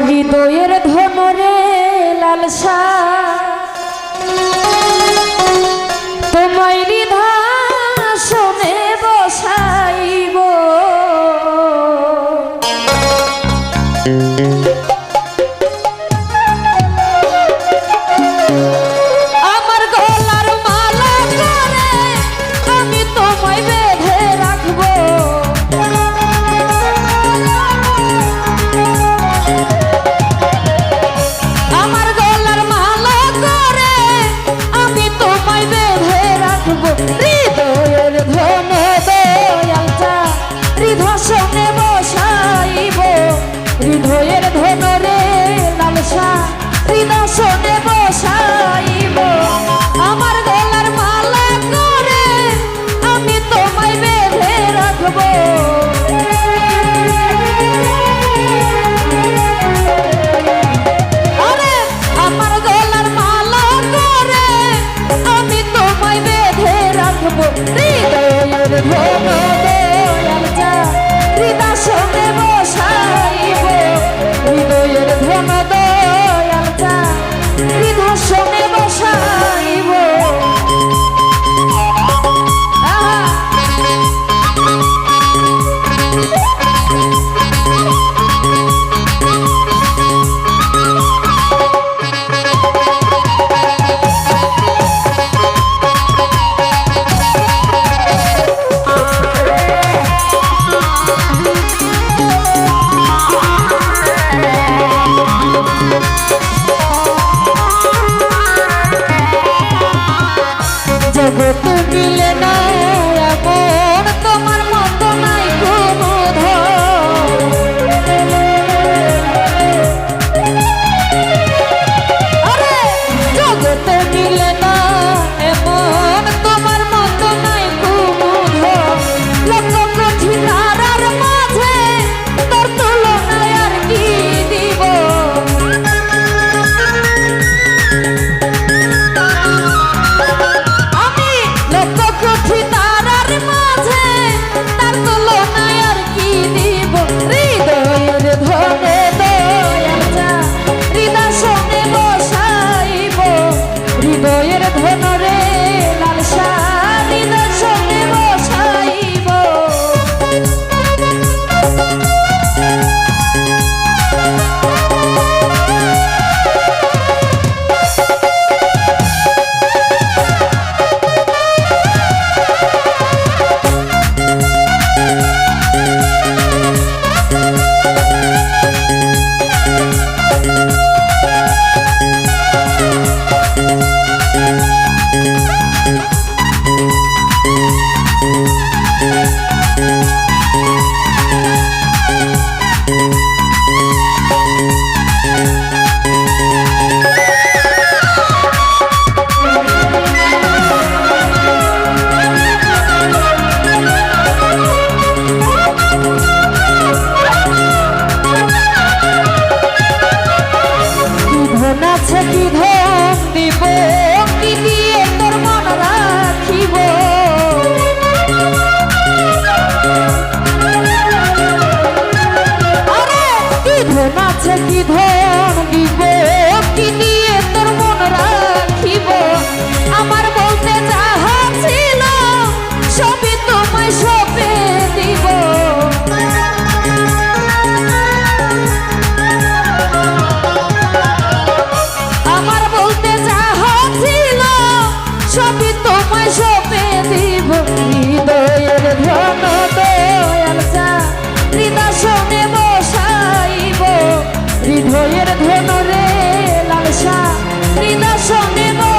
হৃদয়ের ধমরে লালসা ধন তোমায় সপে দিব হৃদয়ের ধন দয়াল হৃদাসনে বসাইব হৃদয়ের ধন রে লালসা। হৃদাসনে বসাইব